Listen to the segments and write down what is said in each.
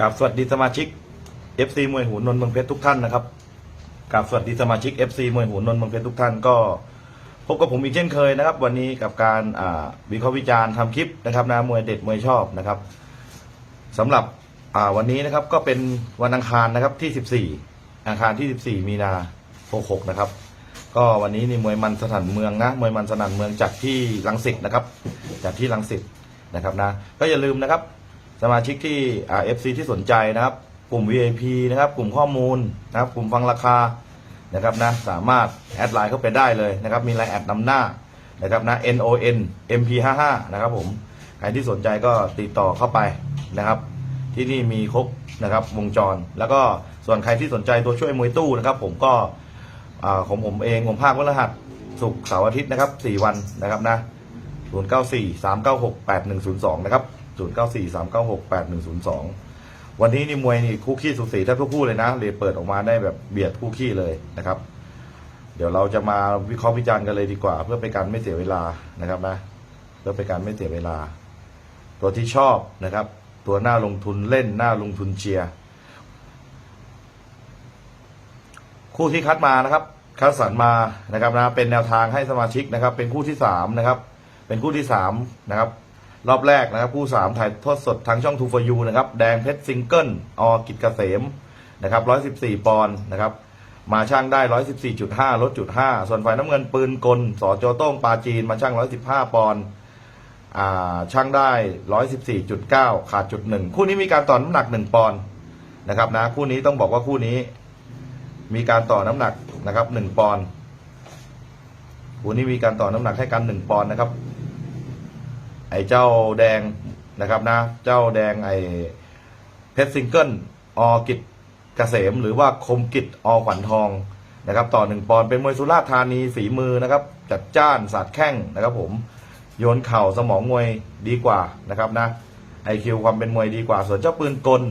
กับสวัสดีสมาชิก FC มวยหูนนท์เมืองเพชรทุกท่านนะครับกับสวัสดีสมาชิก FC มวยหูนนท์เมืองเพชรทุกท่านก็พบกับผมอีกเช่นเคยนะครับ วันนี้กับการวิเคราะห์วิจารณ์ทำคลิปนะครับนะมวยเด็ดมวยชอบนะครับสำหรับวันนี้นะครับก็เป็นวันอังคารนะครับที่ 14 อังคารที่ 14 มีนา66นะครับ ก็วันนี้นี่มวยมันสนั่นเมืองนะมวยมันสนั่นเมืองจากที่ลังสิตนะครับ จากที่ลังสิตนะครับนะก็อย่าลืมนะครับ สมาชิกที่อ่า FC ที่สนใจนะครับ กลุ่ม VIP นะครับ กลุ่มข้อมูลนะครับ กลุ่มฟังราคานะครับนะสามารถแอดไลน์เข้าไปได้เลยนะครับมีไลน์แอดนำหน้านะครับนะ NON MP55 นะครับผมใครที่สนใจก็ติดต่อเข้าไปนะครับ ที่นี่มีครบนะครับวงจร แล้วก็ส่วนใครที่สนใจตัวช่วยมวยตู้นะครับ ผมก็ของผมเองผมภาควันรหัสศุกเสาร์อาทิตย์นะครับ 4 วันนะครับนะ094 396 8102 นะครับ 094 396 8102 วันนี้นี่มวยนี่คู่ขี้สุสีแทบทุกคู่เลยนะเลยเปิดออกมาได้แบบเบียดคู่ขี้เลยนะครับ เดี๋ยวเราจะมาวิเคราะห์วิจารณ์กันเลยดีกว่า เพื่อเป็นการไม่เสียเวลานะครับนะเพื่อเป็นการไม่เสียเวลา ตัวที่ชอบนะครับ ตัวหน้าลงทุนเล่นหน้าลงทุนเชียร์คู่ที่คัดมานะครับคัดสรรมานะครับนะเป็นแนวทางให้สมาชิกนะครับ เป็นคู่ที่สามนะครับ เป็นคู่ที่สามนะครับ รอบแรกนะครับคู่สามถ่ายทอดสดทางช่องทูฟยูนะครับ แดงเพชรซิงเกิลอกิจเกษมนะครับร้อยสิบสี่ปอนด์นะครับ มาช่างได้ร้อยสิบสี่จุดห้าลดจุดห้าส่วนฝ่ายน้ำเงินปืนกลสอโจโต้งปาจีนมาช่างร้อยสิบห้าปอนด์อ่าช่างได้ร้อยสิบสี่จุดเก้าขาดจุดหนึ่งคู่นี้มีการต่อน้ำหนักหนึ่งปอนด์นะครับนะคู่นี้ต้องบอกว่าคู่นี้ มีการต่อน้ำหนักนะครับหนึ่งปอนด์คู่นี้มีการต่อน้ำหนักให้กันหนึ่งปอนด์นะครับ ไอ้เจ้าแดงนะครับนะ เจ้าแดงไอ้เพชรซิงเกิลอกิจเกษม หรือว่าคมกิจอขวัญทองนะครับ ต่อหนึ่งปอนเป็นมวยสุราษฎร์ธานีฝีมือนะครับ จัดจ้านสาดแข้งนะครับ ผมโยนเข่าสมองมวยดีกว่านะครับนะไอคิวความเป็นมวยดีกว่า ส่วนเจ้าปืนกล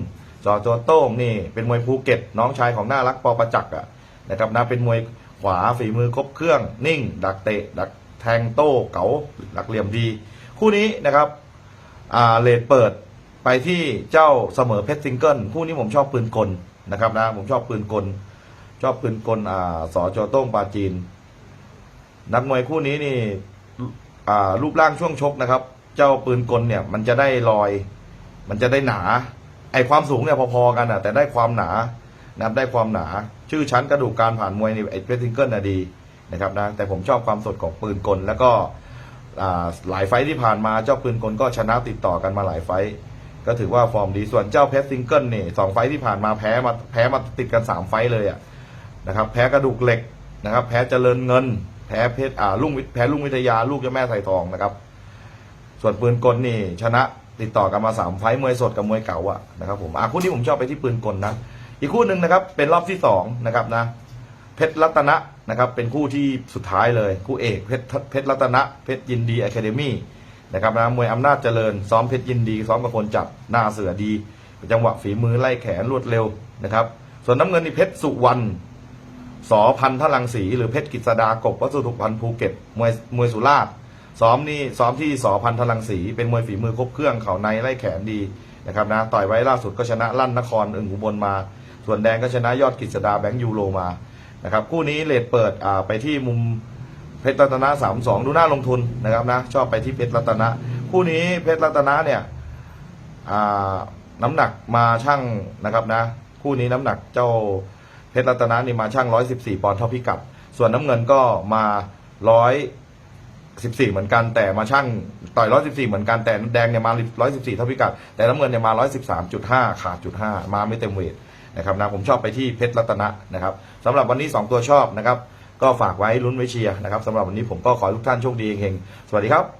จอโจโต้งนี่เป็นมวยภูเก็ต น้องชายของน่ารักปอประจักษ์อะนะครับนะเป็นมวยขวาฝีมือครบเครื่องนิ่ง ดักเตะ ดักแทงโต้เก๋าดักเหลี่ยมดี คู่นี้นะครับอ่าเลดเปิดไปที่เจ้าเสมอเพชรซิงเกิลคู่นี้ผมชอบปืนกลนะครับนะผมชอบปืนกล ชอบปืนกลอ่าสอจอโต้งปาจีน นักมวยคู่นี้นี่อ่ารูปร่างช่วงชกนะครับ เจ้าปืนกลเนี่ยมันจะได้ลอย มันจะได้หนาไอความสูงเนี่ยพอๆกันอะแต่ได้ความหนานะครับได้ความหนาชื่อชั้นกระดูกการผ่านมวยนี่ไอเพชรซิงเกิลน่ะดีนะครับนะแต่ผมชอบความสดของปืนกลแล้วก็ หลายไฟที่ผ่านมาเจ้าปืนกลก็ชนะติดต่อกันมาหลายไฟก็ถือว่าฟอร์มดีส่วนเจ้าเพชรซิงเกิลนี่สองไฟที่ผ่านมาแพ้มาแพ้มาติดกันสามไฟเลยอะนะครับ แพ้กระดูกเหล็กนะครับ แพ้เจริญเงิน แพ้เพชรอ่าลุงวิทแพ้ลุงวิทยาลูกเจ้าแม่ไทยทองนะครับ ส่วนปืนกลนี่ชนะติดต่อกันมาสามไฟมวยสดกับมวยเก่าอะนะครับผมอะคู่นี้ผมชอบไปที่ปืนกลนะอีกคู่หนึ่งนะครับ เป็นรอบที่สองนะครับนะ เพชรรัตนะนะครับเป็นคู่ที่สุดท้ายเลย คู่เอกเพชรเพชรรัตนะเพชรยินดีอะคาเดมี่นะครับนะมวยอำนาจเจริญ ซ้อมเพชรยินดี ซ้อมกับคนจัดหน้าเสือดี จังหวะฝีมือไล่แขนรวดเร็วนะครับ ส่วนน้ำเงินนี่เพชรสุวรรณสอพันธลังสีหรือเพชรกฤษดากบวัสดุพันธ์ภูเก็ตมวยมวยสุราษฎร์ซ้อมนี่ซ้อมที่สอพันธลังสีเป็นมวยฝีมือครบเครื่องเข่าในไล่แขนดีนะครับนะต่อยไว้ล่าสุดก็ชนะลั่นนครอึ่งอุบลมา ส่วนแดงก็ชนะยอดกฤษดาแบงค์ยูโรมา นะครับคู่นี้เลทเปิดไปที่มุมเพชรรัตนะสามสองดูน่าลงทุนนะครับนะชอบไปที่เพชรรัตนะ คู่นี้เพชรรัตนะเนี่ยน้ำหนักมาช่างนะครับนะ คู่นี้น้ำหนักเจ้าเพชรรัตนะนี่มาช่างร้อยสิบสี่ปอนด์เท่าพิกัด ส่วนน้ำเงินก็มาร้อยสิบสี่เหมือนกันแต่มาช่างต่อยร้อยสิบสี่เหมือนกันแต่แดงเนี่ยมาร้อยสิบสี่เท่าพิกัด แต่น้ำเงินเนี่ยมาร้อยสิบสามจุดห้าขาดจุดห้ามาไม่เต็มเวท นะครับนะผมชอบไปที่เพชรรัตนะนะครับสำหรับวันนี้ 2 ตัวชอบนะครับ ก็ฝากไว้ลุ้นไว้เชียร์นะครับสำหรับวันนี้ผมก็ขอทุกท่านโชคดีเฮงๆสวัสดีครับ